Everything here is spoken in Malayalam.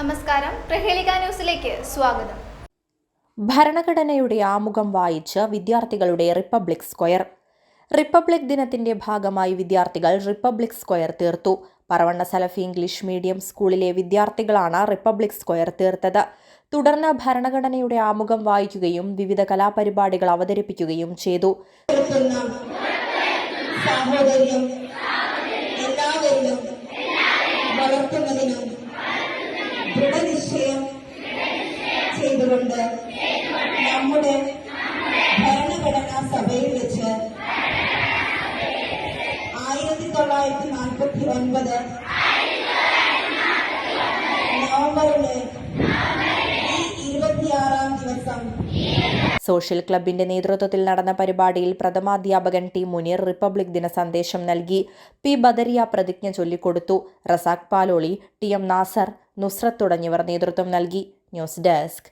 നമസ്കാരം. പ്രഹേളിക ന്യൂസിലേക്ക് സ്വാഗതം. ഭരണഘടനയുടെ ആമുഖം വായിച്ച് വിദ്യാർത്ഥികളുടെ റിപ്പബ്ലിക് സ്ക്വയർ. റിപ്പബ്ലിക് ദിനത്തിന്റെ ഭാഗമായി വിദ്യാർത്ഥികൾ റിപ്പബ്ലിക് സ്ക്വയർ തീർത്തു. പറവണ്ണ സലഫി ഇംഗ്ലീഷ് മീഡിയം സ്കൂളിലെ വിദ്യാർത്ഥികളാണ് റിപ്പബ്ലിക് സ്ക്വയർ തീർത്തത്. തുടർന്ന് ഭരണഘടനയുടെ ആമുഖം വായിക്കുകയും വിവിധ കലാപരിപാടികൾ അവതരിപ്പിക്കുകയും ചെയ്തു. സാഹോദര്യം എല്ലാവരിലും വളർത്തുന്നതിനും ചെയ്തുകൊണ്ട് നമ്മുടെ ഭരണഘടനാ സഭയിൽ വെച്ച് ആയിരത്തി തൊള്ളായിരത്തി നാൽപ്പത്തി ഒൻപത് നവംബറിലെ സോഷ്യൽ ക്ലബിന്റെ നേതൃത്വത്തിൽ നടന്ന പരിപാടിയിൽ പ്രഥമാധ്യാപകൻ ടി മുനീർ റിപ്പബ്ലിക് ദിന സന്ദേശം നൽകി. പി ബദരിയ പ്രതിജ്ഞ ചൊല്ലിക്കൊടുത്തു. റസാഖ് പാലോളി ടി എം നാസർ നുസ്രത്ത് തുടങ്ങിയവർ നേതൃത്വം നൽകി. News desk.